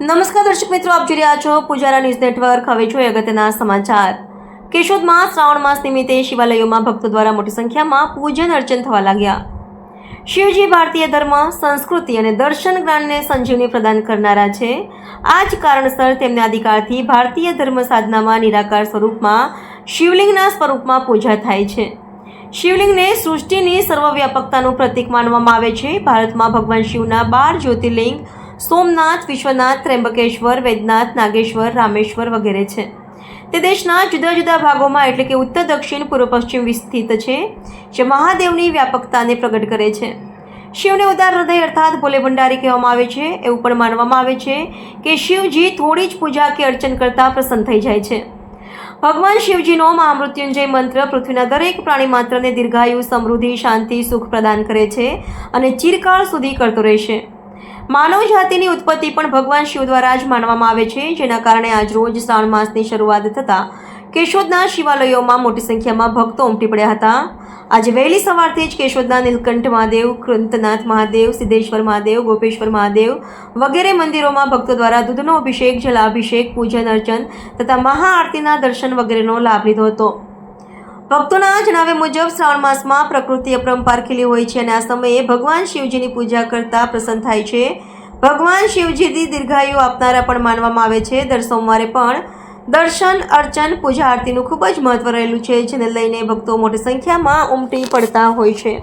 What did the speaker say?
નમસ્કાર દર્શક મિત્રો, આપ જોઈ રહ્યા છો પૂજારા ન્યૂઝ નેટવર્ક. હવે જોઈએ અગત્યના સમાચાર. કેશોદમાં શ્રાવણ માસ નિમિત્તે શિવાલયોમાં ભક્તો દ્વારા મોટી સંખ્યામાં પૂજન અર્ચન થવા લાગ્યા. શિવજી ભારતીય ધર્મ, સંસ્કૃતિ અને દર્શન જ્ઞાનને સંજીવની પ્રદાન કરનારા છે. આ જ કારણસર તેમને આદિકાળથી ભારતીય ધર્મ સાધનામાં નિરાકાર સ્વરૂપમાં, શિવલિંગના સ્વરૂપમાં પૂજા થાય છે. શિવલિંગને સૃષ્ટિની સર્વવ્યાપકતાનું પ્રતીક માનવામાં આવે છે. ભારતમાં ભગવાન શિવના બાર જ્યોતિર્લિંગ સોમનાથ, વિશ્વનાથ ત્રેમ્બકેશ્વર વૈદ્યનાથ નાગેશ્વર, રામેશ્વર વગેરે છે. તે દેશના જુદા જુદા ભાગોમાં એટલે કે ઉત્તર, દક્ષિણ, પૂર્વ, પશ્ચિમ વિસ્તૃત છે, જે મહાદેવની વ્યાપકતાને પ્રગટ કરે છે. શિવને ઉદાર હૃદય અર્થાત ભોલે ભંડારી કહેવામાં આવે છે, એવું પણ માનવામાં આવે છે કે શિવજી થોડી જ પૂજા કે અર્ચન કરતાં પ્રસન્ન થઈ જાય છે. ભગવાન શિવજીનો મહામૃત્યુંજય મંત્ર પૃથ્વીના દરેક પ્રાણી માત્રને દીર્ઘાયુ, સમૃદ્ધિ, શાંતિ, સુખ પ્રદાન કરે છે અને ચિરકાળ સુધી કરતો રહેશે. માનવ જાતિની ઉત્પત્તિ પણ ભગવાન શિવ દ્વારા જ માનવામાં આવે છે, જેના કારણે આજ રોજ શ્રાવણ માસની શરૂઆત થતાં કેશોદના શિવાલયોમાં મોટી સંખ્યામાં ભક્તો ઉમટી પડ્યા હતા. આજે વહેલી સવારથી જ કેશોદના નીલકંઠ મહાદેવ, કૃંતનાથ મહાદેવ, સિદ્ધેશ્વર મહાદેવ, ગોપેશ્વર મહાદેવ વગેરે મંદિરોમાં ભક્તો દ્વારા દૂધનો અભિષેક, જલાભિષેક, પૂજન અર્ચન તથા મહાઆરતીના દર્શન વગેરેનો લાભ લીધો હતો. ભક્તોના જણાવ્યા મુજબ શ્રાવણ માસમાં પ્રકૃતિ અપરંપાર ખીલી હોય છે અને આ સમયે ભગવાન શિવજીની પૂજા કરતા પ્રસન્ન થાય છે. ભગવાન શિવજીની દીર્ઘાયુ આપનારા પણ માનવામાં આવે છે. દર સોમવારે પણ દર્શન, અર્ચન, પૂજા આરતીનું ખૂબ જ મહત્વ રહેલું છે, જેને લઈને ભક્તો મોટી સંખ્યામાં ઉમટી પડતા હોય છે.